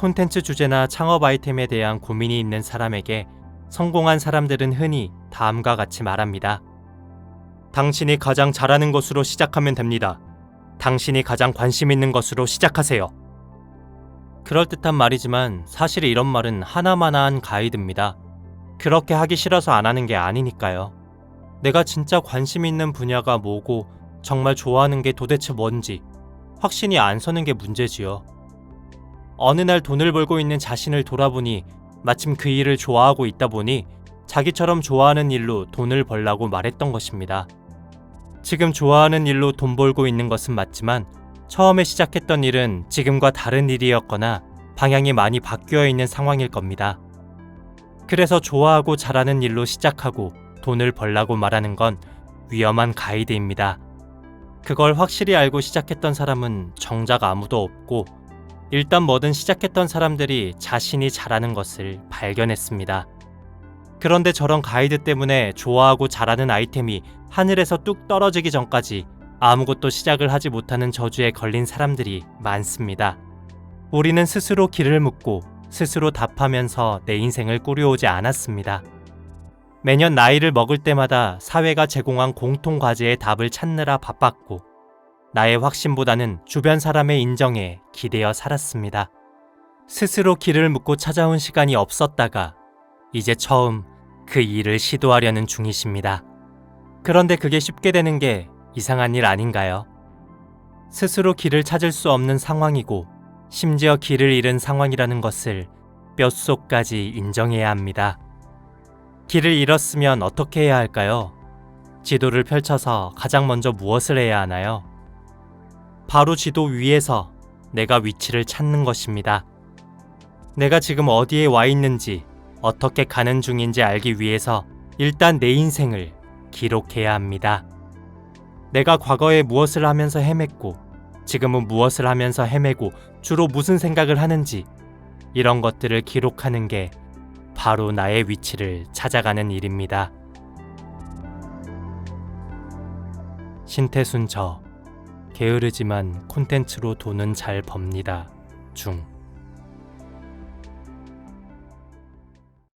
콘텐츠 주제나 창업 아이템에 대한 고민이 있는 사람에게 성공한 사람들은 흔히 다음과 같이 말합니다. 당신이 가장 잘하는 것으로 시작하면 됩니다. 당신이 가장 관심 있는 것으로 시작하세요. 그럴듯한 말이지만 사실 이런 말은 하나마나한 가이드입니다. 그렇게 하기 싫어서 안 하는 게 아니니까요. 내가 진짜 관심 있는 분야가 뭐고 정말 좋아하는 게 도대체 뭔지 확신이 안 서는 게 문제지요. 어느 날 돈을 벌고 있는 자신을 돌아보니 마침 그 일을 좋아하고 있다 보니 자기처럼 좋아하는 일로 돈을 벌라고 말했던 것입니다. 지금 좋아하는 일로 돈 벌고 있는 것은 맞지만 처음에 시작했던 일은 지금과 다른 일이었거나 방향이 많이 바뀌어 있는 상황일 겁니다. 그래서 좋아하고 잘하는 일로 시작하고 돈을 벌라고 말하는 건 위험한 가이드입니다. 그걸 확실히 알고 시작했던 사람은 정작 아무도 없고 일단 뭐든 시작했던 사람들이 자신이 잘하는 것을 발견했습니다. 그런데 저런 가이드 때문에 좋아하고 잘하는 아이템이 하늘에서 뚝 떨어지기 전까지 아무것도 시작을 하지 못하는 저주에 걸린 사람들이 많습니다. 우리는 스스로 길을 묻고 스스로 답하면서 내 인생을 꾸려오지 않았습니다. 매년 나이를 먹을 때마다 사회가 제공한 공통 과제의 답을 찾느라 바빴고 나의 확신보다는 주변 사람의 인정에 기대어 살았습니다. 스스로 길을 묻고 찾아온 시간이 없었다가 이제 처음 그 일을 시도하려는 중이십니다. 그런데 그게 쉽게 되는 게 이상한 일 아닌가요? 스스로 길을 찾을 수 없는 상황이고 심지어 길을 잃은 상황이라는 것을 뼛속까지 인정해야 합니다. 길을 잃었으면 어떻게 해야 할까요? 지도를 펼쳐서 가장 먼저 무엇을 해야 하나요? 바로 지도 위에서 내가 위치를 찾는 것입니다. 내가 지금 어디에 와 있는지, 어떻게 가는 중인지 알기 위해서 일단 내 인생을 기록해야 합니다. 내가 과거에 무엇을 하면서 헤맸고, 지금은 무엇을 하면서 헤매고, 주로 무슨 생각을 하는지, 이런 것들을 기록하는 게 바로 나의 위치를 찾아가는 일입니다. 신태순 저 게으르지만 콘텐츠로 돈은 잘 법니다. 중